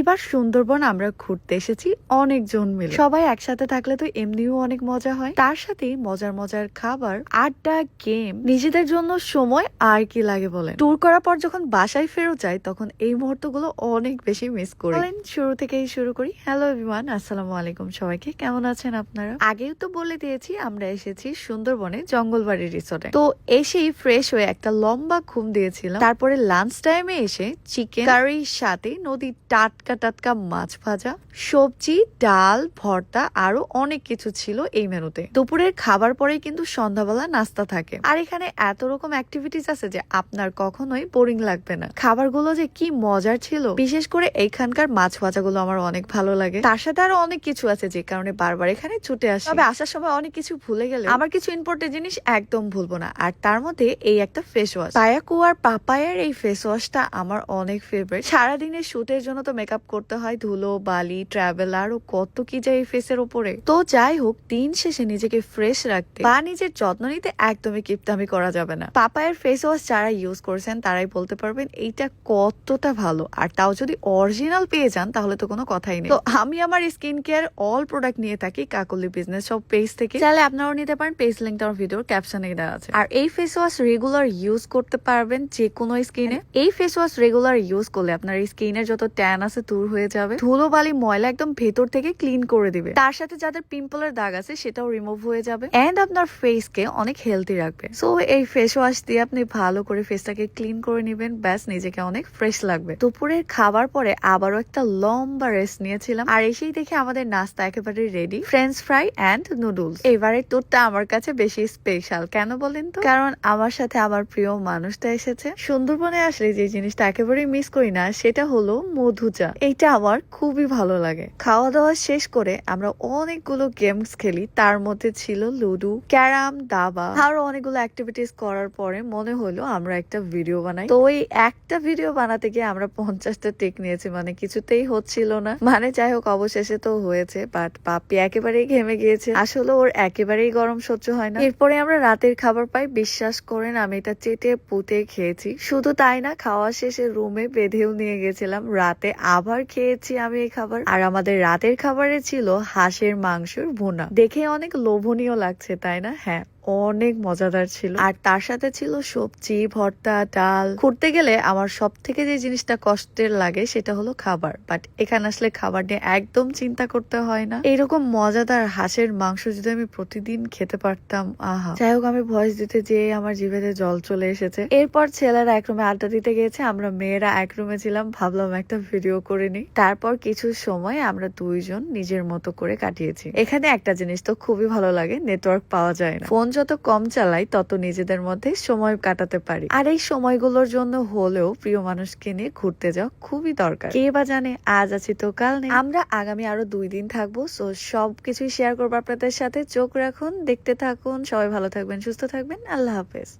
এইবার সুন্দরবন আমরা ঘুরতে এসেছি অনেকজন মিলে। সবাই একসাথে থাকলে তো এমনিও অনেক মজা হয়। তার সাথে মজার মজার খাবার, আড্ডা, গেম, নিজেদের জন্য সময় আর কি লাগে বলেন। ট্যুর করার পর যখন বাসায় ফেরত যাই, তখন এই মুহূর্তগুলো অনেক বেশি মিস করি। শুরু থেকেই শুরু করি। হ্যালো এভরিওয়ান আসসালামু আলাইকুম সবাইকে। কেমন আছেন আপনারা? আগেও তো বলে দিয়েছি, আমরা এসেছি সুন্দরবনে জঙ্গলবাড়ি রিসোর্টে তো এসেই ফ্রেশ হয়ে একটা লম্বা ঘুম দিয়েছিলাম। তারপরে লাঞ্চ টাইমে এসে চিকেন কারির সাথে নদীর টাটকা টাটকা টাটকা মাছ ভাজা, সবজি, ডাল, ভর্তা আরও অনেক কিছু ছিল এই মেনুতে। দুপুরের খাবার পরেই কিন্তু সন্ধ্যাবেলা নাস্তা থাকে। আর এখানে এত রকম অ্যাক্টিভিটিস আছে যে আপনার কখনোই বোরিং লাগবে না। খাবারগুলো যে কি মজার ছিল। বিশেষ করে এইখানকার মাছ ভাজাগুলো আমার অনেক ভালো লাগে। তার সাথে আরও অনেক কিছু আছে যে কারণে বারবার এখানে ছুটে আসি। তবে আসার সময় অনেক কিছু ভুলে গেলে আমার কিছু ইম্পর্টেন্ট জিনিস একদম ভুলবো না। আর তার মধ্যে এই একটা ফেস ওয়াশ পায়াকু আর পাপায়ের এই ফেস ওয়াশটা আমার অনেক ফেভারিট সারাদিনের শুটের জন্য তো মেকআপ করতে হয় ধুলো, বালি ট্রাভেল আরও কত কি যায় ফেসের উপরে। তো যাই হোক, দিন শেষে নিজেকে ফ্রেশ রাখতে বা নিজের যত্ন নিতে একদমই কিপটামি করা যাবে না। পাপায়ের ফেস ওয়াশ যারা ইউজ করছেন, তারাই বলতে পারবেন এইটা কতটা ভালো। আর তাও যদি অরিজিনাল পেয়ে যান, তাহলে তো কোনো কথাই নেই। তো আমি আমার স্কিন কেয়ার অল প্রোডাক্ট নিয়ে থাকি, কাকলি বিজনেস সব পেজ থেকে। চাইলে আপনারাও নিতে পারেন পেজ লিঙ্কটা আমার ভিডিওর ক্যাপশনে দেওয়া আছে। আর এই ফেস ওয়াশ রেগুলার ইউজ করতে পারবেন যে কোনো স্কিনে এই ফেস ওয়াশ রেগুলার ইউজ করলে আপনার স্কিনের যত ট্যান আছে দূর হয়ে যাবে। ধুলো বালি ময়লা একদম ভেতর থেকে ক্লিন করে দিবে। তার সাথে যাদের পিম্পলের দাগ আছে, সেটাও রিমুভ হয়ে যাবে। এন্ড আপনার ফেসকে অনেক হেলদি রাখবে। সো এই ফেস ওয়াশ দিয়ে আপনি ভালো করে ফেসটাকে ক্লিন করে নেবেন। ব্যাস, নিজেকে অনেক ফ্রেশ লাগবে। দুপুরের খাবার পরে আবারও একটা লম্বা রেস্ট নিয়েছিলাম। আর এসেই দেখে আমাদের নাস্তা একেবারে ready French fry and noodles এবারের টুরটা আমার কাছে বেশি স্পেশাল কেন বলেন তো? কারণ আমার সাথে আমার প্রিয় মানুষটা এসেছে। সুন্দরবনে আসলে যে জিনিসটা একেবারেই মিস করি না, সেটা হলো মধুচা। এইটা আমার খুবই ভালো লাগে। খাওয়া দাওয়া শেষ করে আমরা অনেকগুলো গেমস খেলি। তার মধ্যে ছিল লুডো, ক্যারাম, দাবা। আরও অনেকগুলো অ্যাক্টিভিটিস করার পরে মনে হলো আমরা একটা ভিডিও বানাই। তো ওই একটা ভিডিও বানাতে গিয়ে আমরা পঞ্চাশটা টেক নিয়েছি মানে কিছুতেই হচ্ছিল না। মানে যাই হোক, অবশেষে তো হয়েছে বাট পাপি একেবারেই ঘেমে গিয়েছে। আসলে ওর একেবারেই গরম সহ্য হয় না। এরপরে আমরা রাতের খাবার পাই। বিশ্বাস করেন, আমি এটা চেটে পুঁতে খেয়েছি। শুধু তাই না, খাওয়া শেষে রুমে বেঁধেও নিয়ে গেছিলাম। রাতে আবার খেয়েছি আমি এই খাবার। আর আমাদের রাতের খাবারে ছিল হাঁসের মাংসের ভুনা। দেখে অনেক লোভনীয় লাগছে, তাই না? হ্যাঁ। অনেক মজাদার ছিল। আর তার সাথে ছিল সবজি, ভর্তা, ডাল। ঘুরতে গেলে আমার সব থেকে যে জিনিসটা কষ্টের লাগে সেটা হলো খাবার। বাট এখানে আসলে খাবার নিয়ে একদম চিন্তা করতে হয় না। এরকম মজাদার হাঁসের মাংস যদি আমি প্রতিদিন খেতে পারতাম, আহা। যাই হোক, আমি ভয়েস দিতে যেয়ে আমার জিভেতে জল চলে এসেছে। এরপর ছেলেরা এক রুমে আড্ডা দিতে গিয়েছে, আমরা মেয়েরা এক রুমে ছিলাম, ভাবলাম একটা ভিডিও করে নিই। তারপর কিছু সময় আমরা দুইজন নিজের মতো করে কাটিয়েছি। এখানে একটা জিনিস তো খুবই ভালো লাগে, নেটওয়ার্ক পাওয়া যায় না। ফোন যত কম চালাই, তত নিজেদের মধ্যে সময় কাটাতে পারি। আর এই সময়গুলোর জন্য হলেও প্রিয় মানুষকে নিয়ে ঘুরতে যাওয়া খুবই দরকার। কে বা জানে, আজ আছি তো কাল নেই। আমরা আগামী আরও দুই দিন থাকব, সো সবকিছুই শেয়ার করব আপনাদের সাথে। চোখ রাখুন, দেখতে থাকুন। সবাই ভালো থাকবেন, সুস্থ থাকবেন। আল্লাহ হাফেজ।